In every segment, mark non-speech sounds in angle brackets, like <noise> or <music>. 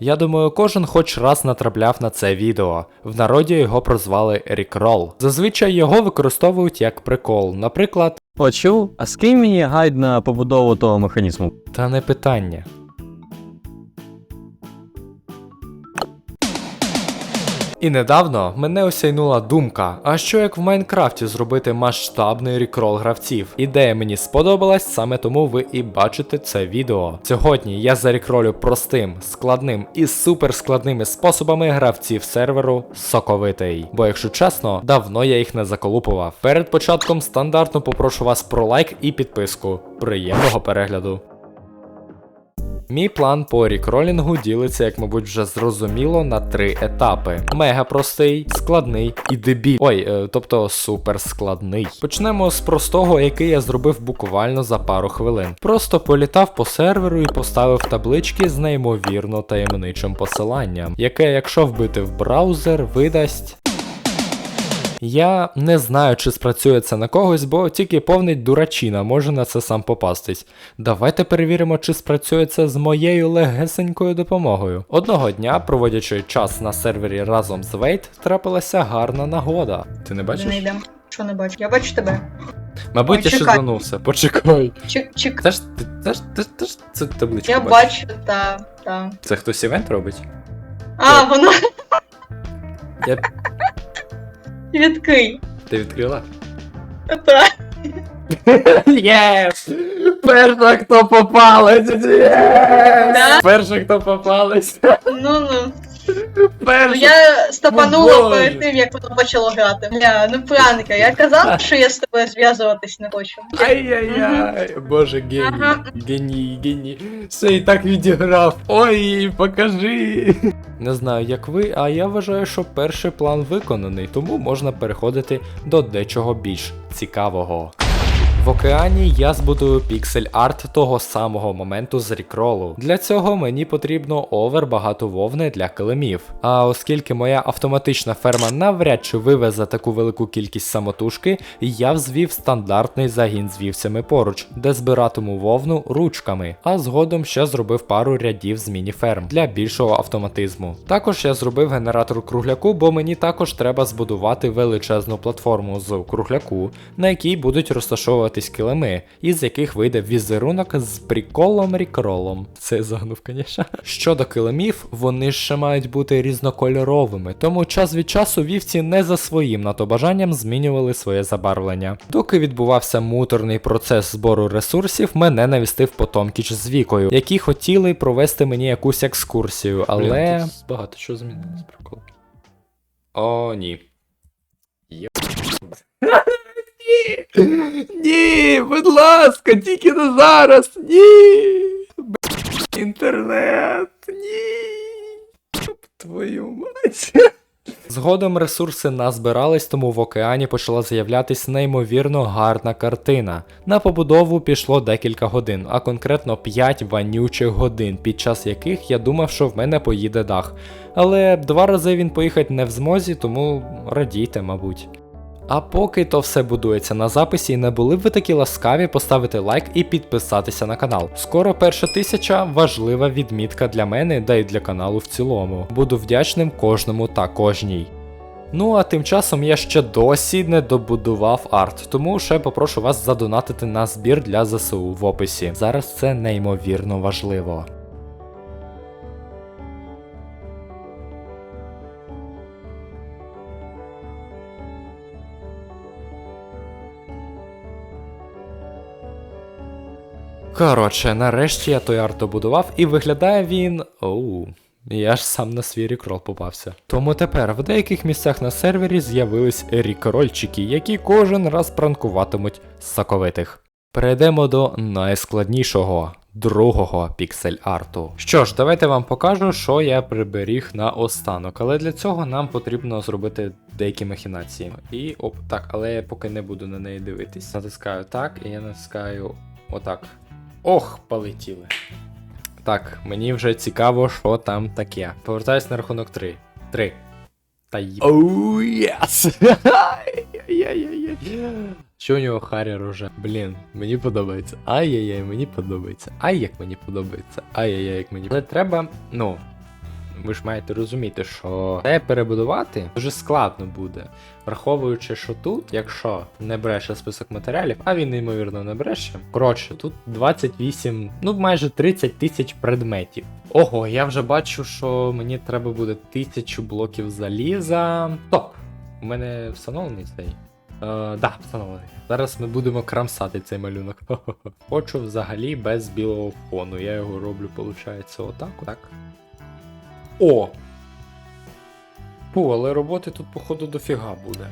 Я думаю, кожен хоч раз натрапляв на це відео. В народі його прозвали Рікрол. Зазвичай його використовують як прикол. Наприклад, Почув, а скинь мені гайд на побудову того механізму. та не питання. І недавно мене осяйнула думка, а що як в Майнкрафті зробити масштабний рікрол гравців? Ідея мені сподобалась, саме тому ви і бачите це відео. Сьогодні я зарікролю простим, складним і суперскладними способами гравців серверу Соковитий. Бо, якщо чесно, давно я їх не заколупував. Перед початком стандартно попрошу вас про лайк і підписку. Приємного перегляду! Мій план по рікролінгу ділиться, як мабуть, вже зрозуміло, на три етапи: мега простий, складний і дебіль. Ой, е, тобто супер складний. Почнемо з простого, який я зробив буквально за пару хвилин. Просто політав по серверу і поставив таблички з неймовірно таємничим посиланням, яке, якщо вбити в браузер, видасть. Я не знаю, чи спрацює це на когось, бо тільки повний дурачина може на це сам попастись. Давайте перевіримо, чи спрацює це з моєю легесенькою допомогою. Одного дня, проводячи час на сервері разом з Вейт, трапилася гарна нагода. Ти не Куди не йдемо? Що не бачу? Я бачу тебе. Мабуть, Ой, я чекай. шизанувся. Почекай. Чик, чик. Це ж це ж ти- ти ж це табличка. Я бачиш. бачу, та, та. Це хтось івент робить? А, воно. Я- Відкрий. Ти відкрила? Так. Єс! Перша, хто попалась! Да? Перша, хто попалась! Ну ну. Ну Перша! я стопанула Боже. перед тим, як воно почало грати. Бля, ну пранка, я казав, що я з тобою зв'язуватись не хочу. Ай-яй-яй! Боже, геній, Ага. геній, геній. Все і так відіграв. Ой, покажи. Не знаю, як ви, а я вважаю, що перший план виконаний, тому можна переходити до дечого більш цікавого. В океані я збудую піксель арт того самого моменту з рікролу. Для цього мені потрібно овер багато вовни для килимів. А оскільки моя автоматична ферма навряд чи вивезе таку велику кількість самотужки, я взвів стандартний загін з вівцями поруч, де збиратиму вовну ручками, а згодом ще зробив пару рядів з міні-ферм для більшого автоматизму. Також я зробив генератор кругляку, бо мені також треба збудувати величезну платформу з кругляку, на якій будуть розташовуватись килими, із яких вийде візерунок з приколом рікролом. Це загнув, звісно. Щодо килимів, вони ще мають бути різнокольоровими, тому час від часу вівці не за своїм на то бажанням змінювали своє забарвлення. Доки відбувався муторний процес збору ресурсів, мене навістив потомкіч з вікою, які хотіли провести мені якусь екскурсію, але. багато що змінилось прикол. О, ні. Є. Будь ласка, тільки не зараз! Ні! Інтернет! Ні! Твою мать! Згодом ресурси назбирались, тому в океані почала з'являтись неймовірно гарна картина. На побудову пішло декілька годин, а конкретно 5 вонючих годин, під час яких я думав, що в мене поїде дах. Але два рази він поїхати не в змозі, тому радійте, мабуть. А поки то все будується на записі, не були б ви такі ласкаві поставити лайк і підписатися на канал. Скоро перша тисяча важлива відмітка для мене, да й для каналу в цілому. Буду вдячним кожному та кожній. Ну а тим часом я ще досі не добудував арт, тому ще попрошу вас задонатити на збір для ЗСУ в описі. Зараз це неймовірно важливо. Коротше, нарешті я той арт добудував і виглядає він. Оу. Я ж сам на свій рікрол попався. Тому тепер в деяких місцях на сервері з'явились рікрольчики, які кожен раз пранкуватимуть соковитих. Перейдемо до найскладнішого другого піксель арту. Що ж, давайте вам покажу, що я приберіг на останок, але для цього нам потрібно зробити деякі махінації. І оп, так, але я поки не буду на неї дивитись. Натискаю так, і я натискаю отак. Ох, полетіли. Так, мені вже цікаво, що там таке. Повертаюсь на рахунок 3. 3. Та є. Оу, єс! Що у нього Харі уже? Блін, мені подобається. Ай-яй-яй, мені подобається. Ай, як мені подобається. Ай-яй-яй, як мені. подобається. Але треба, ну. Ви ж маєте розуміти, що це перебудувати дуже складно буде. Враховуючи, що тут, якщо не бреше список матеріалів, а він неймовірно не бреше. Коротше, тут 28, ну майже 30 тисяч предметів. Ого, я вже бачу, що мені треба буде тисячу блоків заліза. Топ! У мене встановлений цей. Е, да, встановлений. Зараз ми будемо крамсати цей малюнок. <laughs> Хочу взагалі без білого фону. Я його роблю, виходить, отак. отак. О! Фу, але роботи тут, походу, дофіга буде.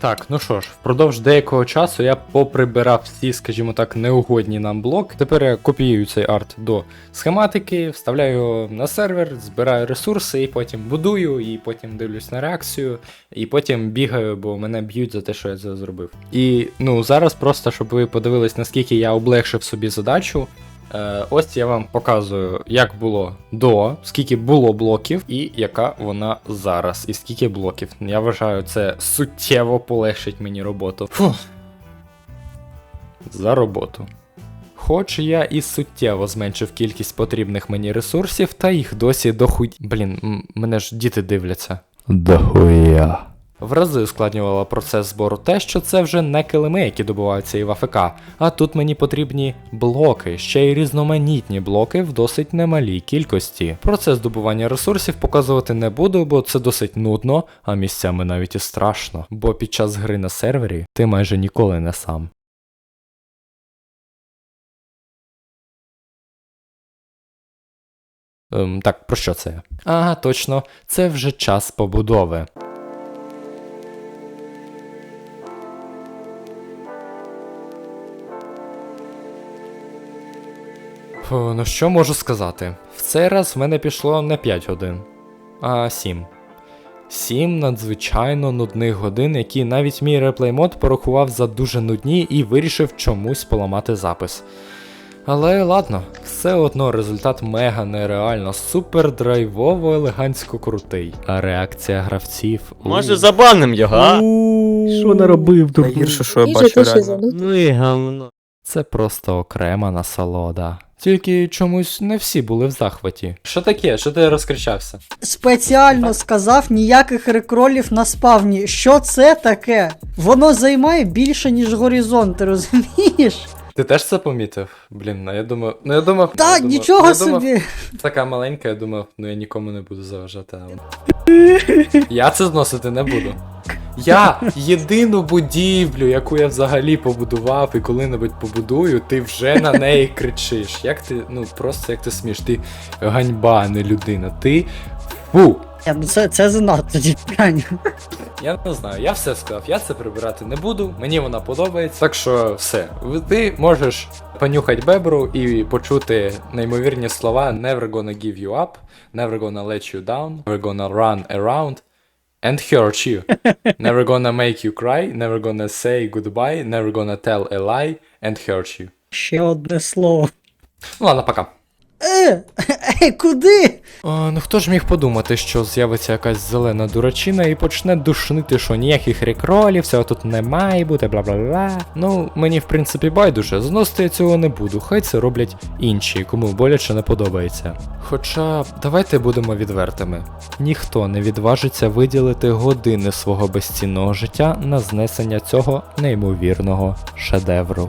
Так, ну що ж, впродовж деякого часу я поприбирав всі, скажімо так, неугодні нам блоки. Тепер я копіюю цей арт до схематики, вставляю його на сервер, збираю ресурси, і потім будую, і потім дивлюсь на реакцію, і потім бігаю, бо мене б'ють за те, що я це зробив. І ну зараз просто, щоб ви подивились, наскільки я облегшив собі задачу. Е, ось я вам показую, як було до, скільки було блоків, і яка вона зараз, і скільки блоків. Я вважаю, це суттєво полегшить мені роботу. Фу. За роботу. Хоч я і суттєво зменшив кількість потрібних мені ресурсів, та їх досі дохуй... Блін, мене ж діти дивляться. Дохуя. В рази ускладнювало процес збору те, що це вже не килими, які добуваються і в АФК, а тут мені потрібні блоки, ще й різноманітні блоки в досить немалій кількості. Процес добування ресурсів показувати не буду, бо це досить нудно, а місцями навіть і страшно, бо під час гри на сервері ти майже ніколи не сам. Ем, так, про що це? Ага, точно, це вже час побудови. Фу, ну що можу сказати? В цей раз в мене пішло не 5 годин, а 7. 7 надзвичайно нудних годин, які навіть мій реплеймод порахував за дуже нудні і вирішив чомусь поламати запис. Але ладно, все одно результат мега нереально, супер драйвово, елегантсько крутий. А реакція гравців. Може забаним його, а? Що наробив тут? Найгірше, що я бачу реально. Ну і гамно. Це просто окрема насолода. Тільки чомусь не всі були в захваті. Що таке? Що ти розкричався? Спеціально сказав ніяких рекролів на спавні. Що це таке? Воно займає більше, ніж горизонт, ти розумієш? Ти теж це помітив? Блін, ну я думав. Ну я думав. Так, я думав, нічого я думав, собі. Така маленька, я думав, ну я нікому не буду заважати. А... Я це зносити не буду. Я єдину будівлю, яку я взагалі побудував і коли-небудь побудую, ти вже на неї кричиш. Як ти, ну просто як ти смієш, ти ганьба, а не людина. Ти фу. Я, ну це, це занадто діпрянь. Я не знаю, я все сказав, я це прибирати не буду, мені вона подобається. Так що все, ти можеш понюхати бебру і почути неймовірні слова Never gonna give you up, never gonna let you down, never gonna run around and hurt you. <laughs> Never gonna make you cry, never gonna say goodbye, never gonna tell a lie and hurt you. Ще одне слово. Ну ладно, пока. Е, е, куди? О, ну хто ж міг подумати, що з'явиться якась зелена дурачина і почне душнити, що ніяких рекролів, цього тут не має бути, бла бла бла. Ну, мені в принципі байдуже, зносити я цього не буду, хай це роблять інші, кому боляче не подобається. Хоча давайте будемо відвертими. Ніхто не відважиться виділити години свого безцінного життя на знесення цього неймовірного шедевру.